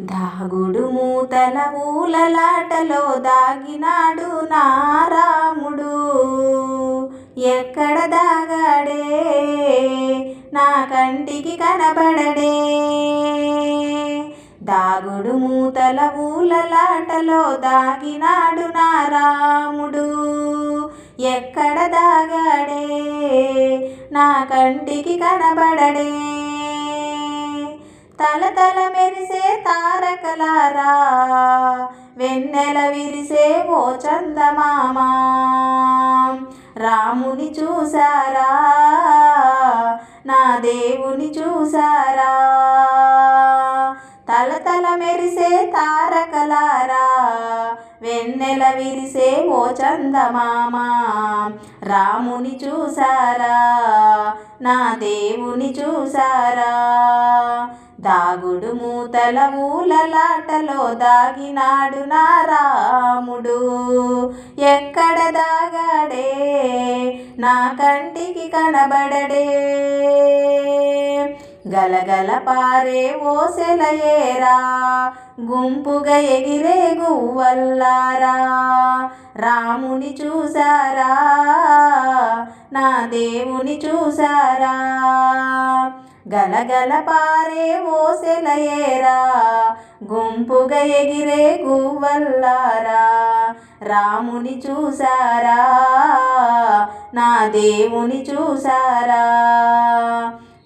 దాగుడు మూతల ఊలలాటలో దాగినాడు నారాముడు. ఎక్కడ దాగాడే? నా కంటికి కనబడడే. దాగుడు మూతల ఊలలాటలో దాగినాడు నారాముడు. ఎక్కడ దాగాడే? నా కంటికి కనబడడే. తల తల మెరిసే తారకలారా వెన్నెల విరిసే ఓ చందమామా. రాముని చూసారా నా దేవుని చూసారా తల తల మెరిసే తారకలారా వెన్నెల విరిసే ఓ చందమామా. రాముని చూసారా నా దేవుని చూసారా దాగుడు మూతల ఊలలాటలో దాగినాడు నా రాముడు ఎక్కడ దాగాడే? నా కంటికి కనబడడే. గలగల పారే ఓసెలయేరా గుంపుగా ఎగిరే గువ్వల్లారా. రాముని చూసారా నా దేవుని చూసారా గలగల పారే ఓసెలయేరా గుంపుగా ఎగిరే గువ్వల్లారా రాముని చూసారా నా దేవుని చూసారా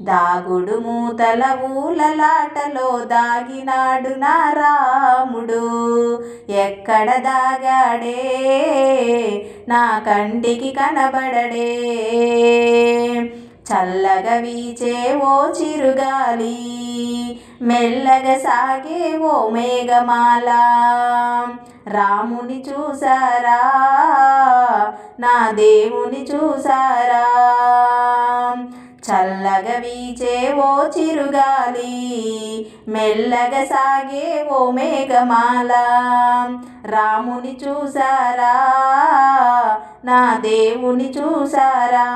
దాగుడు మూతల ఊలలాటలో దాగినాడు నా రాముడు ఎక్కడ దాగాడే నా కంటికి కనబడడే. చల్లగా వీచే ఓ చిరుగాలి మెల్లగా సాగే ఓ మేఘమాల. రాముని చూసారా? నా దేవుని చూసారా? చల్లగా వీచే ఓ చిరుగాలి మెల్లగా సాగే ఓ మేఘమాల. రాముని చూసారా? నా దేవుని చూసారా?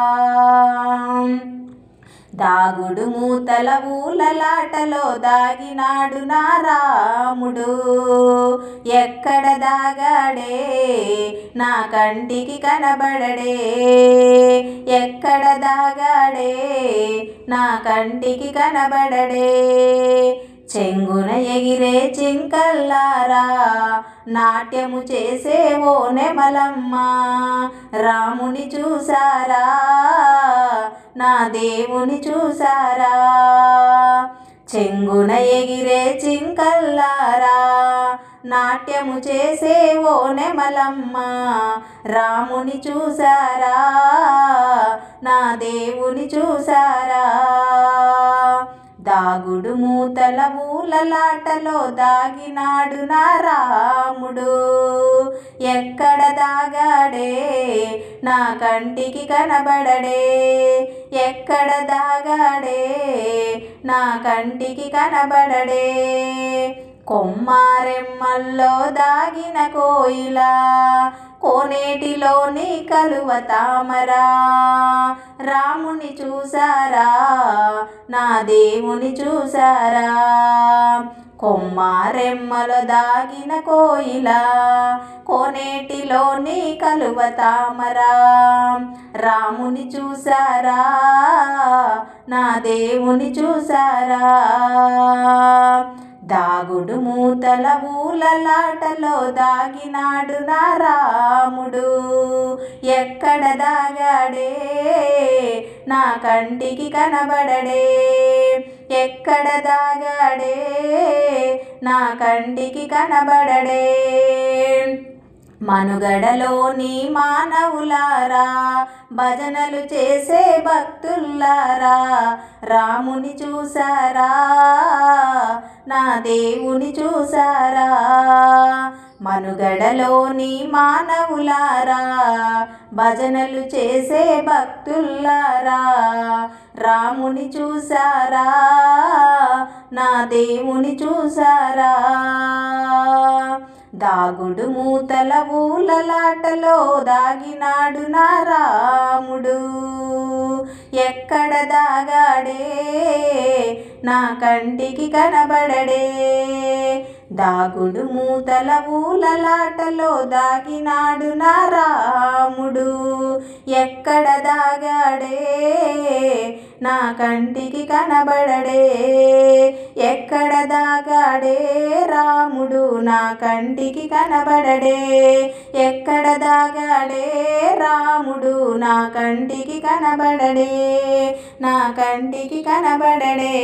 దాగుడు మూతల ఊలలాటలో దాగినాడు నా రాముడు ఎక్కడ దాగాడే? నా కంటికి కనబడడే. ఎక్కడ దాగాడే? నా కంటికి కనబడడే. చెంగున ఎగిరే చింకల్లారా నాట్యము చేసే ఓ నెమలమ్మ. రాముని చూసారా? నా దేవుని చూసారా? చెంగున ఎగిరే చింకల్లారా? నాట్యము చేసే ఓ నెమలమ్మ రాముని చూసారా? నా దేవుని చూసారా? దాగుడు మూతల మూలలాటలో దాగినాడు నా రాముడు ఎక్కడ దాగాడే? నా కంటికి కనబడడే. ఎక్కడ దాగాడే? నా కంటికి కనబడడే. కొమ్మారెమ్మల్లో దాగిన కోయిలా కోనేటిలోని కలువ తామరా. రాముని చూసారా? నా దేవుని చూసారా? కొమ్మారెమ్మలు దాగిన కోయిల కోనేటిలోని కలువ తామరా? రాముని చూసారా? నా దేవుని చూసారా? దాగుడు మూతల ఊలలాటలో దాగినాడు నా రాముడు ఎక్కడ దాగాడే? నా కంటికి కనబడడే. ఎక్కడ దాగాడే? నా కంటికి కనబడడే. మనుగడలోని మానవులారా భజనలు చేసే భక్తుల్లారా రాముని చూసారా నా దేవుని చూసారా? మనుగడలోని మానవులారా? భజనలు చేసే భక్తుల్లారా? రాముని చూసారా? నా దేవుని చూసారా? దాగుడు మూతల ఊలలాటలో దాగినాడు నా రాముడు ఎక్కడ దాగాడే? నా కంటికి కనబడడే. దాగుడు మూతల ఊలలాటలో దాగినాడు నా రాముడు ఎక్కడ దాగాడే? నా కంటికి కనబడడే ఎక్కడ దాగాడే రాముడు నా కంటికి కనబడడే ఎక్కడ దాగాడే రాముడు నా కంటికి కనబడడే నా కంటికి కనబడడే.